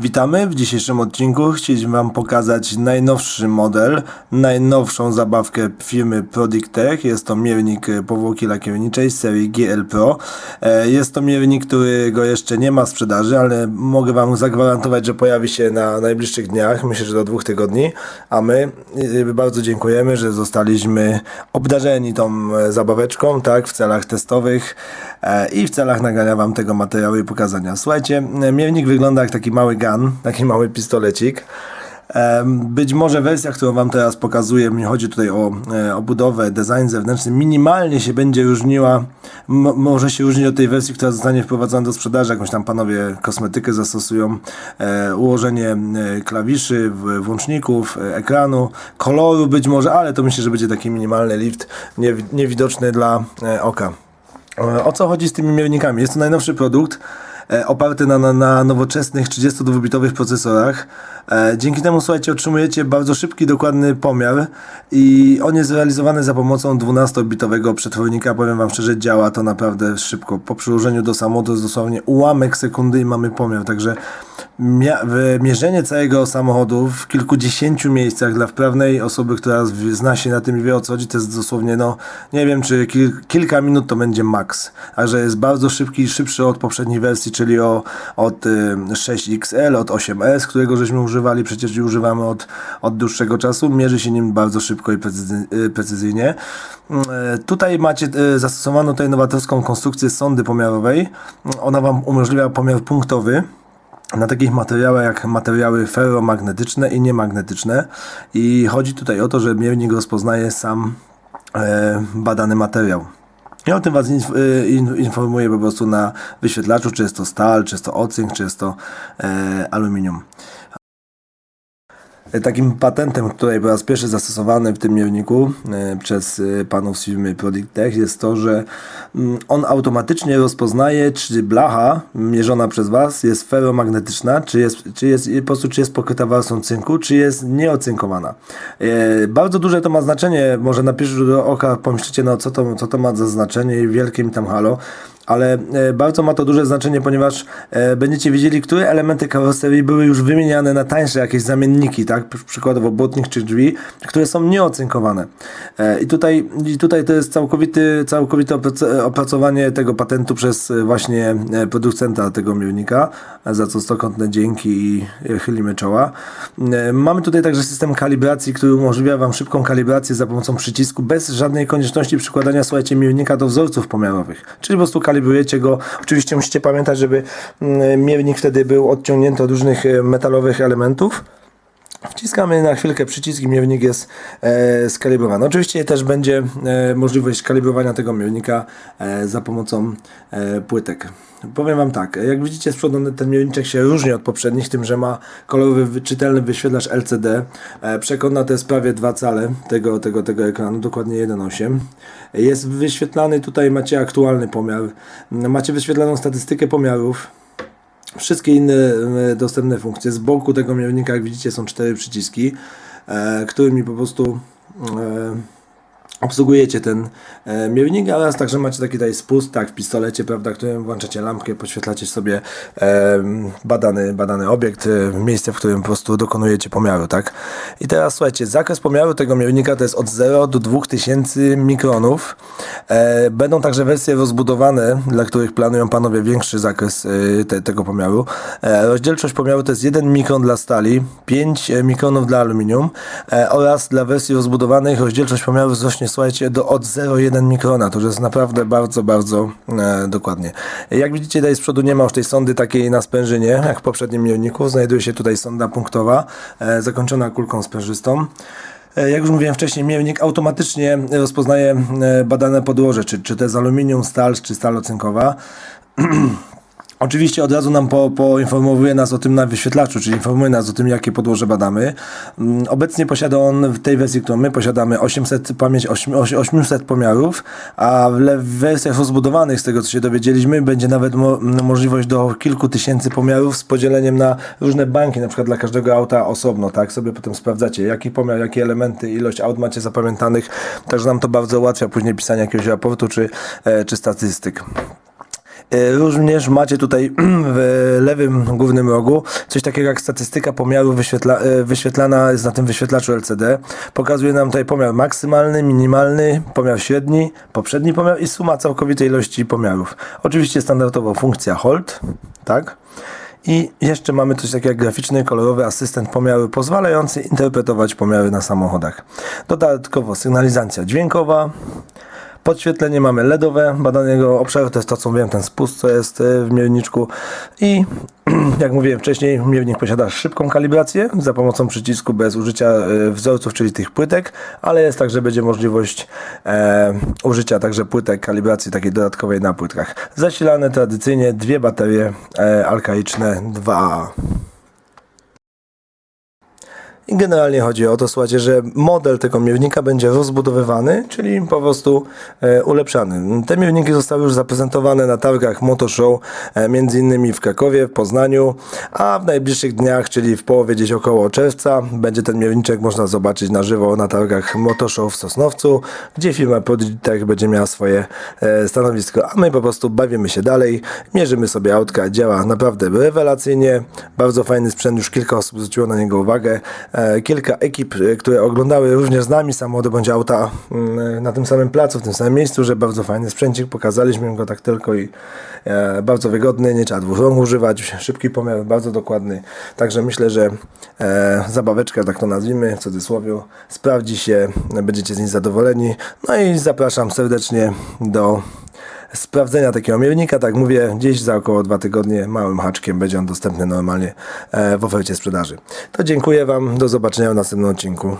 Witamy w dzisiejszym odcinku. Chcieliśmy Wam pokazać najnowszy model, najnowszą zabawkę firmy Prodictech. Jest to miernik e, powłoki lakierniczej serii GL Pro. E, Jest to miernik, którego jeszcze nie ma sprzedaży, ale mogę Wam zagwarantować, że pojawi się na najbliższych dniach, myślę, że do dwóch tygodni. A my e, bardzo dziękujemy, że zostaliśmy obdarzeni tą zabaweczką, tak, w celach testowych i w celach nagrania Wam tego materiału i pokazania. Słuchajcie, miernik wygląda jak taki mały gun, taki mały pistolecik. Być może wersja, którą Wam teraz pokazuję, mi chodzi tutaj o e, obudowę, design zewnętrzny, minimalnie się będzie różniła, może się różnić od tej wersji, która zostanie wprowadzona do sprzedaży, jakąś tam panowie kosmetykę zastosują, e, ułożenie e, klawiszy, włączników, e, ekranu, koloru być może, ale to myślę, że będzie taki minimalny lift, niewi- niewidoczny dla oka. O co chodzi z tymi miernikami? Jest to najnowszy produkt oparty na, na, na nowoczesnych 32-bitowych procesorach. E, Dzięki temu, słuchajcie, otrzymujecie bardzo szybki, dokładny pomiar i on jest realizowany za pomocą 12-bitowego przetwornika. Powiem Wam szczerze, działa to naprawdę szybko. Po przyłożeniu do samochodu jest dosłownie ułamek sekundy i mamy pomiar, także mierzenie całego samochodu w kilkudziesięciu miejscach dla wprawnej osoby, która zna się na tym i wie o co chodzi, to jest dosłownie, no nie wiem, czy kil- kilka minut to będzie maks. A że jest bardzo szybki, szybszy od poprzedniej wersji, czyli o, od y, 6XL, od 8S, którego żeśmy używali, przecież i używamy od, od dłuższego czasu. Mierzy się nim bardzo szybko i precyzy- y, precyzyjnie. Mm, e, Tutaj macie y, zastosowaną tutaj nowatorską konstrukcję sondy pomiarowej. Ona Wam umożliwia pomiar punktowy na takich materiałach jak materiały ferromagnetyczne i niemagnetyczne i chodzi tutaj o to, że miernik rozpoznaje sam e, badany materiał. I o tym Was in- informuję po prostu na wyświetlaczu, czy jest to stal, czy jest to ocynk, czy jest to e, aluminium. Takim patentem, który po raz pierwszy zastosowany w tym mierniku e, przez e, panów z firmy Prodictech jest to, że mm, on automatycznie rozpoznaje, czy blacha mierzona przez Was jest ferromagnetyczna, czy jest, czy jest po prostu czy jest pokryta warstwą cynku, czy jest nieocynkowana. E, Bardzo duże to ma znaczenie, może na pierwszy rzut oka pomyślicie, no co to, co to ma za znaczenie i wielkie mi tam halo, ale e, bardzo ma to duże znaczenie, ponieważ e, będziecie wiedzieli, które elementy karoserii były już wymieniane na tańsze jakieś zamienniki, tak? Przy- Przykładowo błotnik czy drzwi, które są nieocynkowane. E, I tutaj, i tutaj to jest całkowity, całkowite oprac- opracowanie tego patentu przez właśnie producenta tego miernika, e, za co stokątne dzięki i chylimy czoła. Mamy tutaj także system kalibracji, który umożliwia Wam szybką kalibrację za pomocą przycisku, bez żadnej konieczności przykładania, słuchajcie, miernika do wzorców pomiarowych. Czyli po prostu kalibrujecie go. Oczywiście musicie pamiętać, żeby mm, miernik wtedy był odciągnięty od różnych e, metalowych elementów. Wciskamy na chwilkę przycisk i miernik jest e, skalibrowany. Oczywiście też będzie e, możliwość kalibrowania tego miernika e, za pomocą e, płytek. Powiem Wam tak, jak widzicie z przodu ten mierniczek się różni od poprzednich, tym, że ma kolorowy, wy- czytelny wyświetlacz LCD. E, przekona to jest prawie 2 cale tego, tego, tego ekranu, dokładnie 1,8. Jest wyświetlany, tutaj macie aktualny pomiar, macie wyświetlaną statystykę pomiarów, Wszystkie inne dostępne funkcje. Z boku tego miernika, jak widzicie, są cztery przyciski, e, którymi po prostu obsługujecie ten e, miernik, oraz także macie taki tutaj spust, tak, w pistolecie, prawda, którym włączacie lampkę, podświetlacie sobie e, badany, badany obiekt, e, miejsce, w którym po prostu dokonujecie pomiaru, tak. I teraz słuchajcie, zakres pomiaru tego miernika to jest od 0 do 2000 mikronów. E, będą także wersje rozbudowane, dla których planują panowie większy zakres e, te, tego pomiaru. E, rozdzielczość pomiaru to jest 1 mikron dla stali, 5 mikronów dla aluminium e, oraz dla wersji rozbudowanych rozdzielczość pomiaru wzrośnie, słuchajcie, do od 0,1 mikrona. To jest naprawdę bardzo, bardzo e, dokładnie. Jak widzicie, tutaj z przodu nie ma już tej sondy takiej na sprężynie, jak w poprzednim mierniku. Znajduje się tutaj sonda punktowa, e, zakończona kulką sprężystą. E, Jak już mówiłem wcześniej, miernik automatycznie rozpoznaje e, badane podłoże, czy, czy to jest aluminium, stal, czy stal ocynkowa. Oczywiście od razu nam po, poinformuje nas o tym na wyświetlaczu, czyli informuje nas o tym, jakie podłoże badamy. Mm, Obecnie posiada on w tej wersji, którą my posiadamy, 800 pamięć ośm- oś- 800 pomiarów, a w, wersjach rozbudowanych, z tego co się dowiedzieliśmy, będzie nawet mo- możliwość do kilku tysięcy pomiarów z podzieleniem na różne banki, na przykład dla każdego auta osobno, tak? Sobie potem sprawdzacie, jaki pomiar, jakie elementy, ilość aut macie zapamiętanych, także nam to bardzo ułatwia później pisanie jakiegoś raportu czy, e, czy statystyk. E, Również macie tutaj w lewym górnym rogu coś takiego jak statystyka pomiaru wyświetla, e, wyświetlana jest na tym wyświetlaczu LCD. Pokazuje nam tutaj pomiar maksymalny, minimalny, pomiar średni, poprzedni pomiar i suma całkowitej ilości pomiarów. Oczywiście standardowo funkcja hold, tak? I jeszcze mamy coś takiego jak graficzny, kolorowy asystent pomiaru pozwalający interpretować pomiary na samochodach. Dodatkowo sygnalizacja dźwiękowa, Podświetlenie mamy LEDowe, badanego obszaru, to jest to co mówiłem, ten spust co jest e, w mierniczku i jak mówiłem wcześniej, miernik posiada szybką kalibrację za pomocą przycisku bez użycia e, wzorców, czyli tych płytek, ale jest także będzie możliwość e, użycia także płytek kalibracji takiej dodatkowej na płytkach. Zasilane tradycyjnie dwie baterie e, alkaiczne 2A. I generalnie chodzi o to, słuchajcie, że model tego miernika będzie rozbudowywany, czyli po prostu e, ulepszany. Te mieruniki zostały już zaprezentowane na targach Motor Show, e, między innymi w Krakowie, w Poznaniu, a w najbliższych dniach, czyli w połowie gdzieś około czerwca, będzie ten mierniczek można zobaczyć na żywo na targach Motor Show w Sosnowcu, gdzie firma Prodigy będzie miała swoje e, stanowisko, a my po prostu bawimy się dalej, mierzymy sobie autka, działa naprawdę rewelacyjnie, bardzo fajny sprzęt, już kilka osób zwróciło na niego uwagę, e, kilka ekip, e, które oglądały również z nami samochody bądź auta mm, na tym samym placu, w tym samym miejscu, że bardzo fajny sprzęcik, pokazaliśmy go tak tylko i e, bardzo wygodny, nie trzeba dwóch rąk używać, szybki pomiar, bardzo dokładny, także myślę, że e, zabaweczka, tak to nazwijmy, w cudzysłowie, sprawdzi się, będziecie z niej zadowoleni, no i zapraszam serdecznie do sprawdzenia takiego miernika. Tak mówię, gdzieś za około dwa tygodnie małym haczkiem będzie on dostępny normalnie e, w ofercie sprzedaży. To dziękuję Wam, do zobaczenia w następnym odcinku.